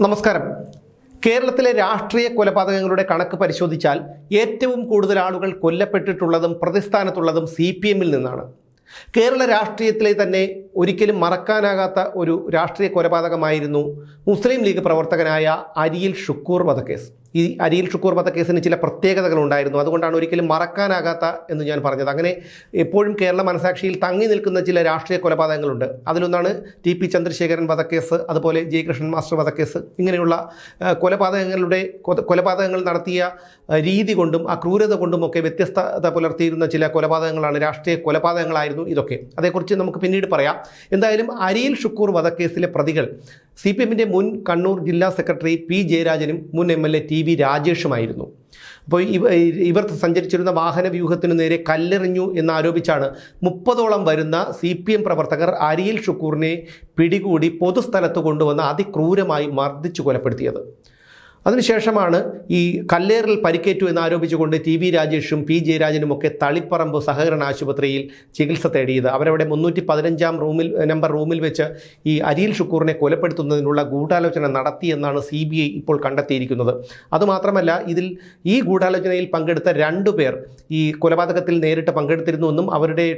നമസ്കാരം. കേരളത്തിലെ രാഷ്ട്രീയ കൊലപാതകങ്ങളുടെ കണക്ക് പരിശോധിച്ചാൽ ഏറ്റവും കൂടുതൽ ആളുകൾ കൊല്ലപ്പെട്ടിട്ടുള്ളതും പ്രതിസ്ഥാനത്തുള്ളതും സി പി എമ്മിൽ നിന്നാണ്. കേരള രാഷ്ട്രീയത്തിലെ തന്നെ ഒരിക്കലും മറക്കാനാകാത്ത ഒരു രാഷ്ട്രീയ കൊലപാതകമായിരുന്നു മുസ്ലിം ലീഗ് പ്രവർത്തകനായ അരിയിൽ ഷുക്കൂർ വധക്കേസ്. ഈ അരിയിൽ ഷുക്കൂർ വധക്കേസിന് ചില പ്രത്യേകതകൾ ഉണ്ടായിരുന്നു അതുകൊണ്ടാണ് ഒരിക്കലും മറക്കാനാകാത്ത എന്ന് ഞാൻ പറഞ്ഞത്. അങ്ങനെ എപ്പോഴും കേരള മനസാക്ഷിയിൽ തങ്ങി നിൽക്കുന്ന ചില രാഷ്ട്രീയ കൊലപാതകങ്ങളുണ്ട്. അതിലൊന്നാണ് ടി പി ചന്ദ്രശേഖരൻ വധക്കേസ് അതുപോലെ ജെ കൃഷ്ണൻ മാസ്റ്റർ വധക്കേസ് ഇങ്ങനെയുള്ള കൊലപാതകങ്ങളുടെ കൊലപാതകങ്ങൾ നടത്തിയ രീതി കൊണ്ടും ആ ക്രൂരത കൊണ്ടുമൊക്കെ വ്യത്യസ്തത പുലർത്തിയിരുന്ന ചില കൊലപാതകങ്ങളാണ് രാഷ്ട്രീയ കൊലപാതകങ്ങളായിരുന്നു ഇതൊക്കെ. അതേക്കുറിച്ച് നമുക്ക് പിന്നീട് പറയാം. എന്തായാലും അരിയിൽ ഷുക്കൂർ വധക്കേസിലെ പ്രതികൾ സി പി എമ്മിന്റെ മുൻ കണ്ണൂർ ജില്ലാ സെക്രട്ടറി പി ജയരാജനും മുൻ M L A T V രാജേഷുമായിരുന്നു. അപ്പോൾ ഇവ ഇവർ സഞ്ചരിച്ചിരുന്ന വാഹന വ്യൂഹത്തിനു നേരെ കല്ലെറിഞ്ഞു എന്നാരോപിച്ചാണ് മുപ്പതോളം വരുന്ന സി പി എം പ്രവർത്തകർ അരിയിൽ ഷുക്കൂറിനെ പിടികൂടി പൊതുസ്ഥലത്ത് കൊണ്ടുവന്ന് അതിക്രൂരമായി മർദ്ദിച്ചു കൊലപ്പെടുത്തിയത്. അതിനുശേഷമാണ് ഈ കല്ലേറിൽ പരിക്കേറ്റു എന്നാരോപിച്ചുകൊണ്ട് ടി വി രാജേഷും പി ജയരാജനുമൊക്കെ തളിപ്പറമ്പ് സഹകരണ ആശുപത്രിയിൽ ചികിത്സ തേടിയത്. അവരവിടെ മുന്നൂറ്റി പതിനഞ്ചാം റൂമിൽ നമ്പർ റൂമിൽ വെച്ച് ഈ അരിയിൽ ഷുക്കൂറിനെ കൊലപ്പെടുത്തുന്നതിനുള്ള ഗൂഢാലോചന നടത്തിയെന്നാണ് സി ബി ഐ ഇപ്പോൾ കണ്ടെത്തിയിരിക്കുന്നത്. അതുമാത്രമല്ല ഇതിൽ ഈ ഗൂഢാലോചനയിൽ പങ്കെടുത്ത രണ്ടു പേർ ഈ കൊലപാതകത്തിൽ നേരിട്ട് പങ്കെടുത്തിരുന്നുവെന്നും അവരുടെ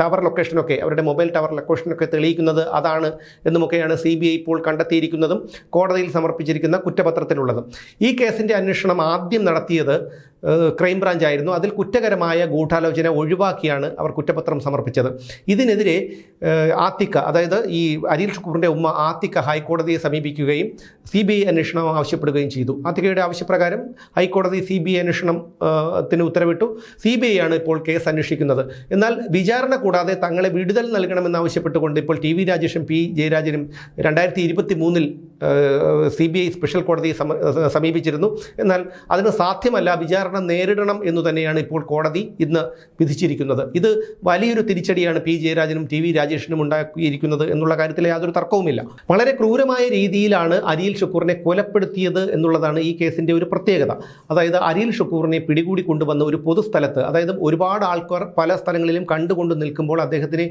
ടവർ ലൊക്കേഷനൊക്കെ അവരുടെ മൊബൈൽ ടവർ ലൊക്കേഷനൊക്കെ തെളിയിക്കുന്നത് അതാണ് എന്നുമൊക്കെയാണ് സി ബി ഐ ഇപ്പോൾ കണ്ടെത്തിയിരിക്കുന്നതും. കോടതിയിൽ സമർപ്പിച്ചിരിക്കുന്ന കുറ്റപത്രത്തിലുള്ളത് ഈ കേസിന്റെ അന്വേഷണം ആദ്യം നടത്തിയത് ക്രൈംബ്രാഞ്ച് ആയിരുന്നു. അതിൽ കുറ്റകരമായ ഗൂഢാലോചന ഒഴിവാക്കിയാണ് അവർ കുറ്റപത്രം സമർപ്പിച്ചത്. ഇതിനെതിരെ ആത്തിക്ക അതായത് ഈ അരിൽ ഷുക്കൂറിന്റെ ഉമ്മ ആത്തിക്ക ഹൈക്കോടതിയെ സമീപിക്കുകയും സി ബി ഐ അന്വേഷണം ആവശ്യപ്പെടുകയും ചെയ്തു. ആത്തിക്കയുടെ ആവശ്യപ്രകാരം ഹൈക്കോടതി സി ബി ഐ അന്വേഷണം ത്തിന് ഉത്തരവിട്ടു. സി ബി ഐ ആണ് ഇപ്പോൾ കേസ് അന്വേഷിക്കുന്നത്. എന്നാൽ വിചാരണ കൂടാതെ തങ്ങളെ വിടുതൽ നൽകണമെന്നാവശ്യപ്പെട്ടുകൊണ്ട് ഇപ്പോൾ ടി വി രാജേഷും പി ജയരാജനും രണ്ടായിരത്തി ഇരുപത്തി മൂന്നിൽ സി ബി ഐ സ്പെഷ്യൽ കോടതിയെ സമീപിച്ചിരുന്നു. എന്നാൽ അതിന് സാധ്യമല്ല വിചാരണ നേരിടണം എന്ന് തന്നെയാണ് ഇപ്പോൾ കോടതി ഇന്ന് വിധിച്ചിരിക്കുന്നത്. ഇത് വലിയൊരു തിരിച്ചടിയാണ് പി. ജയരാജനും ടി. വി. രാജേഷിനും ഉണ്ടാക്കിയിരിക്കുന്നത് എന്നുള്ള കാര്യത്തിൽ യാതൊരു തർക്കവുമില്ല. വളരെ ക്രൂരമായ രീതിയിലാണ് അരിയിൽ ഷുക്കൂറിനെ കൊലപ്പെടുത്തിയത് എന്നുള്ളതാണ് ഈ കേസിന്റെ ഒരു പ്രത്യേകത. അതായത് അരിയിൽ ഷുക്കൂറിനെ പിടികൂടി കൊണ്ടുവന്ന ഒരു പൊതുസ്ഥലത്ത് അതായത് ഒരുപാട് ആൾക്കാർ പല സ്ഥലങ്ങളിലും കണ്ടുകൊണ്ട് നിൽക്കുമ്പോൾ അദ്ദേഹത്തിനെ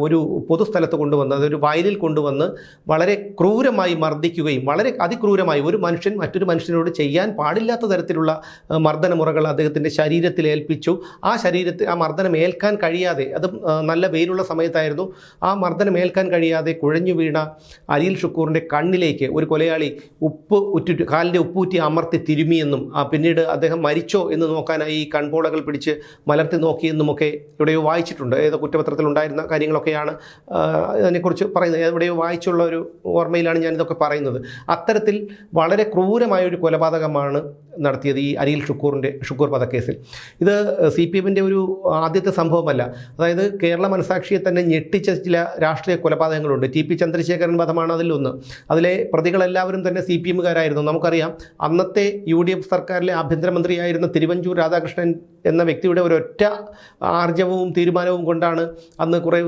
ഒരു പൊതുസ്ഥലത്ത് കൊണ്ടുവന്ന് അതൊരു വയലിൽ കൊണ്ടുവന്ന് വളരെ ക്രൂരമായി മർദ്ദിക്കുകയും വളരെ അതിക്രൂരമായി ഒരു മനുഷ്യൻ മറ്റൊരു മനുഷ്യനോട് ചെയ്യാൻ പാടില്ലാത്ത തരത്തിലുള്ള ഏഹ്, മർദ്ദനമുറകൾ അദ്ദേഹത്തിന്റെ ശരീരത്തിൽ ഏൽപ്പിച്ചു. ആ ശരീരത്തിൽ ആ മർദ്ദനം ഏൽക്കാൻ കഴിയാതെ അത് നല്ല വെയിലുള്ള സമയത്തായിരുന്നു ആ മർദ്ദനം ഏൽക്കാൻ കഴിയാതെ കുഴഞ്ഞു വീണ അരിയിൽ ഷുക്കൂറിന്റെ കണ്ണിലേക്ക് ഒരു കൊലയാളി ഉപ്പ് ഉറ്റിട്ട് കാലിന്റെ ഉപ്പൂറ്റി അമർത്തി തിരുമിയെന്നും ആ പിന്നീട് അദ്ദേഹം മരിച്ചോ എന്ന് നോക്കാനായി ഈ കൺപോളകൾ പിടിച്ച് മലർത്തി നോക്കിയെന്നുമൊക്കെ എവിടെയോ വായിച്ചിട്ടുണ്ട്. ഏതോ കുറ്റപത്രത്തിലുണ്ടായിരുന്ന കാര്യങ്ങളൊക്കെയാണ് അതിനെക്കുറിച്ച് പറയുന്നത്. എവിടെയോ വായിച്ചുള്ള ഒരു ഓർമ്മയിലാണ് ഞാനിതൊക്കെ പറയുന്നത്. അത്തരത്തിൽ വളരെ ക്രൂരമായ ഒരു കൊലപാതകമാണ് നടത്തിയത് ഈ അരിയിൽ ഷുക്കൂറിന്റെ ഷുക്കൂർ വധക്കേസിൽ. ഇത് സി പി എമ്മിന്റെ ഒരു ആദ്യത്തെ സംഭവമല്ല. അതായത് കേരള മനസാക്ഷിയെ തന്നെ ഞെട്ടിച്ച ചില രാഷ്ട്രീയ കൊലപാതകങ്ങളുണ്ട്. ടി പി ചന്ദ്രശേഖരൻ വധമാണ് അതിലൊന്ന്. അതിലെ പ്രതികളെല്ലാവരും തന്നെ സി പി എമ്മുകാരായിരുന്നു. നമുക്കറിയാം അന്നത്തെ യു ഡി എഫ് സർക്കാരിലെ ആഭ്യന്തരമന്ത്രിയായിരുന്ന തിരുവഞ്ചൂർ രാധാകൃഷ്ണൻ എന്ന വ്യക്തിയുടെ ഒരൊറ്റ ആർജവവും തീരുമാനവും കൊണ്ടാണ് അന്ന് കുറേ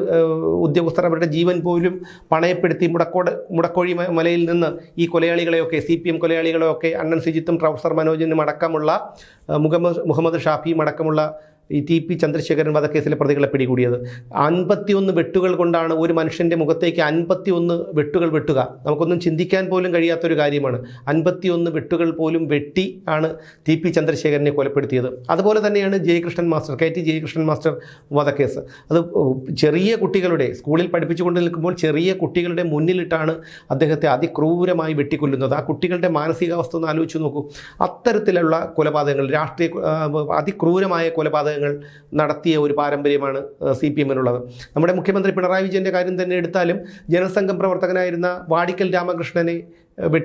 ഉദ്യോഗസ്ഥർ അവരുടെ ജീവൻ പോലും പണയപ്പെടുത്തി മുടക്കോട് മുടക്കോഴി മലയിൽ നിന്ന് ഈ കൊലയാളികളെയൊക്കെ സി പി എം കൊലയാളികളെയൊക്കെ അണ്ണൻ സിജിത്തും പ്രൊഫസർ മനോജിനും അടക്കമുള്ള മുഹമ്മദ് മുഹമ്മദ് ഷാഫിയും അടക്കമുള്ള ഈ ടി പി ചന്ദ്രശേഖരൻ വധക്കേസിലെ പ്രതികളെ പിടികൂടിയത്. അൻപത്തിയൊന്ന് വെട്ടുകൾ കൊണ്ടാണ് ഒരു മനുഷ്യന്റെ മുഖത്തേക്ക് അൻപത്തിയൊന്ന് വെട്ടുകൾ വെട്ടുക. നമുക്കൊന്നും ചിന്തിക്കാൻ പോലും കഴിയാത്തൊരു കാര്യമാണ്. അൻപത്തിയൊന്ന് വെട്ടുകൾ പോലും വെട്ടി ആണ് ടി പി ചന്ദ്രശേഖരനെ കൊലപ്പെടുത്തിയത്. അതുപോലെ തന്നെയാണ് Jayakrishnan master K T Jayakrishnan master വധക്കേസ്. അത് ചെറിയ കുട്ടികളുടെ സ്കൂളിൽ പഠിപ്പിച്ചുകൊണ്ട് നിൽക്കുമ്പോൾ ചെറിയ കുട്ടികളുടെ മുന്നിലിട്ടാണ് അദ്ദേഹത്തെ അതിക്രൂരമായി വെട്ടിക്കൊല്ലുന്നത്. ആ കുട്ടികളുടെ മാനസികാവസ്ഥ ഒന്ന് ആലോചിച്ച് നോക്കൂ. അത്തരത്തിലുള്ള കൊലപാതകങ്ങൾ രാഷ്ട്രീയ അതിക്രൂരമായ കൊലപാതകങ്ങൾ നടത്തിയ ഒരു പാരമ്പര്യമാണ് സി പി എമ്മിനുള്ളത്. നമ്മുടെ മുഖ്യമന്ത്രി പിണറായി വിജയന്റെ കാര്യം തന്നെ എടുത്താലും ജനസംഘം പ്രവർത്തകനായിരുന്ന വാടിക്കൽ രാമകൃഷ്ണനെ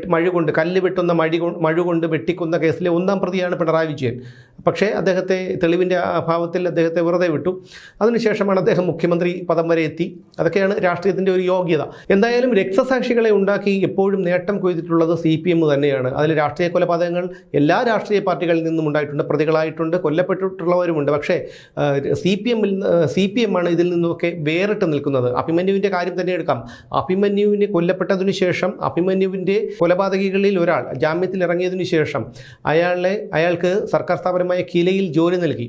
മഴ കൊണ്ട് കല്ല് വെട്ടുന്ന മഴ മഴ കൊണ്ട് വെട്ടിക്കുന്ന കേസിലെ ഒന്നാം പ്രതിയാണ് പിണറായി വിജയൻ. പക്ഷേ അദ്ദേഹത്തെ തെളിവിന്റെ അഭാവത്തിൽ അദ്ദേഹത്തെ വെറുതെ വിട്ടു. അതിനുശേഷമാണ് അദ്ദേഹം മുഖ്യമന്ത്രി പദം വരെ എത്തി. അതൊക്കെയാണ് രാഷ്ട്രീയത്തിന്റെ ഒരു യോഗ്യത. എന്തായാലും രക്തസാക്ഷികളെ ഉണ്ടാക്കി എപ്പോഴും നേട്ടം കൊയ്തിട്ടുള്ളത് സി പി എം തന്നെയാണ്. അതിൽ രാഷ്ട്രീയ കൊലപാതകങ്ങൾ എല്ലാ രാഷ്ട്രീയ പാർട്ടികളിൽ നിന്നും ഉണ്ടായിട്ടുണ്ട്. പ്രതികളായിട്ടുണ്ട് കൊല്ലപ്പെട്ടിട്ടുള്ളവരുമുണ്ട്. പക്ഷേ സി പി എമ്മിൽ സി പി എം ആണ് ഇതിൽ നിന്നൊക്കെ വേറിട്ട് നിൽക്കുന്നത്. അഭിമന്യുവിന്റെ കാര്യം തന്നെ എടുക്കാം. അഭിമന്യുവിനെ കൊല്ലപ്പെട്ടതിനു ശേഷം അഭിമന്യുവിന്റെ കൊലപാതകികളിൽ ഒരാൾ ജാമ്യത്തിൽ ഇറങ്ങിയതിനു ശേഷം അയാളെ അയാൾക്ക് സർക്കാർ സ്ഥാപനമായ കിലയിൽ ജോലി നൽകി.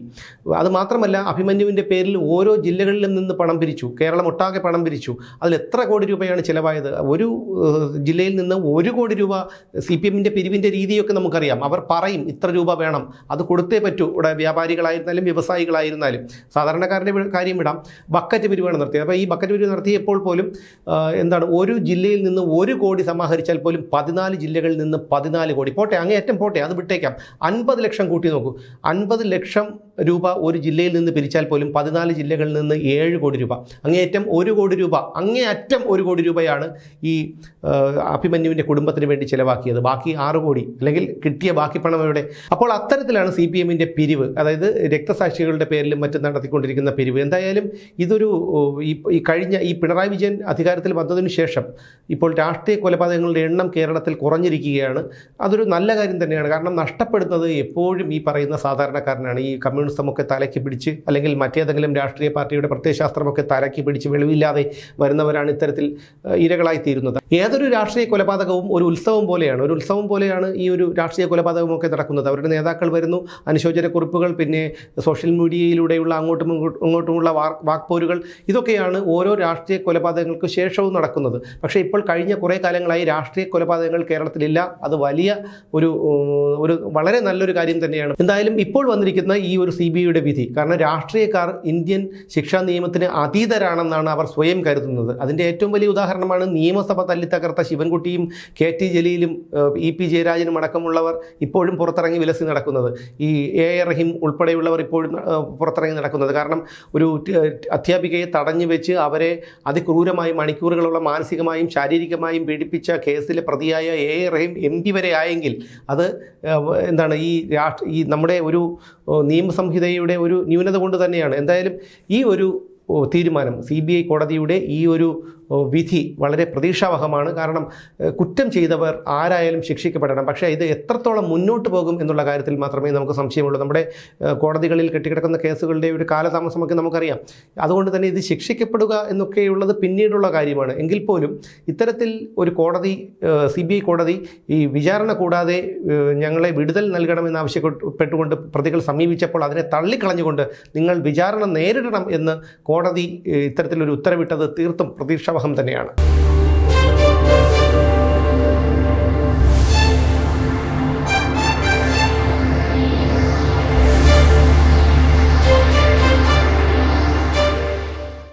അത് മാത്രമല്ല അഭിമന്യുവിന്റെ പേരിൽ ഓരോ ജില്ലകളിലും നിന്ന് പണം പിരിച്ചു. കേരളം ഒട്ടാകെ പണം പിരിച്ചു. അതിൽ എത്ര കോടി രൂപയാണ് ചിലവായത്? ഒരു ജില്ലയിൽ നിന്ന് ഒരു കോടി രൂപ സി പി എമ്മിന്റെ പിരിവിന്റെ രീതിയൊക്കെ നമുക്കറിയാം. അവർ പറയും ഇത്ര രൂപ വേണം. അത് കൊടുത്തേ പറ്റൂ. ഇവിടെ വ്യാപാരികളായിരുന്നാലും വ്യവസായികളായിരുന്നാലും. സാധാരണക്കാരന്റെ കാര്യം വിടാം. ബക്കറ്റ് പിരിവാണ് നടത്തിയത്. അപ്പോൾ ഈ ബക്കറ്റ് പിരിവ് നടത്തിയപ്പോൾ പോലും എന്താണ് ഒരു ജില്ലയിൽ നിന്ന് ഒരു കോടി സമാഹരിച്ചാൽ പോലും പതിനാല് ജില്ലകളിൽ നിന്ന് പതിനാല് കോടി. പോട്ടെ അങ്ങേയറ്റം പോട്ടെ അത് വിട്ടേക്കാം. അൻപത് ലക്ഷം കൂട്ടി നോക്കൂ. അൻപത് ലക്ഷം രൂപ ഒരു ജില്ലയിൽ നിന്ന് പിരിച്ചാൽ പോലും പതിനാല് ജില്ലകളിൽ നിന്ന് ഏഴ് കോടി രൂപ. അങ്ങേയറ്റം ഒരു കോടി രൂപ അങ്ങേയറ്റം ഒരു കോടി രൂപയാണ് ഈ അഭിമന്യുവിന്റെ കുടുംബത്തിന് വേണ്ടി ചിലവാക്കിയത്. ബാക്കി ആറ് കോടി അല്ലെങ്കിൽ കിട്ടിയ ബാക്കി പണം എവിടെ? അപ്പോൾ അത്തരത്തിലാണ് സി പി എമ്മിന്റെ പിരിവ്. അതായത് രക്തസാക്ഷികളുടെ പേരിലും മറ്റും നടത്തിക്കൊണ്ടിരിക്കുന്ന പിരിവ്. എന്തായാലും ഇതൊരു ഈ കഴിഞ്ഞ ഈ പിണറായി വിജയൻ അധികാരത്തിൽ വന്നതിന് ശേഷം ഇപ്പോൾ രാഷ്ട്രീയ കൊലപാതകങ്ങളുടെ എണ്ണം കേരളത്തിൽ കുറഞ്ഞിരിക്കുകയാണ്. അതൊരു നല്ല കാര്യം തന്നെയാണ്. കാരണം നഷ്ടപ്പെടുന്നത് എപ്പോഴും ഈ പറയുന്ന സാധാരണക്കാരനാണ്. ഈ കമ്മ്യൂണിസമൊക്കെ തലയ്ക്ക് പിടിച്ച് അല്ലെങ്കിൽ മറ്റേതെങ്കിലും രാഷ്ട്രീയ പാർട്ടിയുടെ പ്രത്യയശാസ്ത്രമൊക്കെ തലയ്ക്ക് പിടിച്ച് വെളിവില്ലാതെ വരുന്നവരാണ് ഇത്തരത്തിൽ ഇരകളായി തീരുന്നത്. ഏതൊരു രാഷ്ട്രീയ കൊലപാതകവും ഒരു ഉത്സവം പോലെയാണ്. ഒരു ഉത്സവം പോലെയാണ് ഈ ഒരു രാഷ്ട്രീയ കൊലപാതകമൊക്കെ നടക്കുന്നത്. അവരുടെ നേതാക്കൾ വരുന്നു അനുശോചന കുറിപ്പുകൾ പിന്നെ സോഷ്യൽ മീഡിയയിലൂടെയുള്ള അങ്ങോട്ടും ഇങ്ങോട്ടും ഇങ്ങോട്ടുമുള്ള വാക്പോരുകൾ ഇതൊക്കെയാണ് ഓരോ രാഷ്ട്രീയ കൊലപാതകങ്ങൾക്ക് ശേഷവും നടക്കുന്നത്. പക്ഷേ ഇപ്പോൾ കഴിഞ്ഞ കുറേ കാലങ്ങളായി രാഷ്ട്രീയ കൊലപാതകങ്ങൾ കേരളത്തിലില്ല. അത് വലിയ ഒരു ഒരു വളരെ നല്ലൊരു കാര്യം തന്നെയാണ്. എന്തായാലും ഇപ്പോൾ വന്നിരിക്കുന്ന ഈ ഒരു സി ബി ഐയുടെ വിധി. കാരണം രാഷ്ട്രീയക്കാർ ഇന്ത്യൻ ശിക്ഷാ നിയമത്തിന് അതീതരാണെന്നാണ് അവർ സ്വയം കരുതുന്നത്. അതിന്റെ ഏറ്റവും വലിയ ഉദാഹരണമാണ് നിയമസഭ തല്ലിത്തകർത്ത ശിവൻകുട്ടിയും കെ ടി ജലീലും ഇ പി ജയരാജനും അടക്കമുള്ളവർ ഇപ്പോഴും പുറത്തിറങ്ങി വിലസി നടക്കുന്നത്. ഈ എ എ റഹീം ഉൾപ്പെടെയുള്ളവർ ഇപ്പോഴും പുറത്തിറങ്ങി നടക്കുന്നത്. കാരണം ഒരു അധ്യാപികയെ തടഞ്ഞു വെച്ച് അവരെ അതിക്രൂരമായി മണിക്കൂറുകളോളം മാനസികമായും ശാരീരികമായും പീഡിപ്പിച്ച കേസിലെ പ്രതിയായ A A Rahim M P വരെ ആയെങ്കിൽ അത് എന്താണ് ഈ രാഷ്ട്ര ഈ നമ്മുടെ ഒരു ഏഹ്, നിയമസംഹിതയുടെ ഒരു ന്യൂനത കൊണ്ട് തന്നെയാണ്. എന്തായാലും ഈ ഒരു തീരുമാനം സി കോടതിയുടെ ഈ ഒരു വിധി വളരെ പ്രതീക്ഷാവഹമാണ്. കാരണം കുറ്റം ചെയ്തവർ ആരായാലും ശിക്ഷിക്കപ്പെടണം. പക്ഷേ ഇത് എത്രത്തോളം മുന്നോട്ട് പോകും എന്നുള്ള കാര്യത്തിൽ മാത്രമേ നമുക്ക് സംശയമുള്ളൂ. നമ്മുടെ കോടതികളിൽ കെട്ടിക്കിടക്കുന്ന കേസുകളുടെ ഒരു കാലതാമസമൊക്കെ നമുക്കറിയാം. അതുകൊണ്ട് തന്നെ ഇത് ശിക്ഷിക്കപ്പെടുക എന്നൊക്കെയുള്ളത് പിന്നീടുള്ള കാര്യമാണ്. എങ്കിൽ പോലും ഇത്തരത്തിൽ ഒരു കോടതി സി ബി ഐ കോടതി ഈ വിചാരണ കൂടാതെ ഞങ്ങളെ വിടുതൽ നൽകണമെന്ന് ആവശ്യപ്പെട്ടുകൊണ്ട് പ്രതികൾ സമീപിച്ചപ്പോൾ അതിനെ തള്ളിക്കളഞ്ഞുകൊണ്ട് നിങ്ങൾ വിചാരണ നേരിടണം എന്ന് കോടതി ഇത്തരത്തിലൊരു ഉത്തരവിട്ടത് തീർത്തും പ്രതീക്ഷാവഹം വിവാഹം തന്നെയാണ്.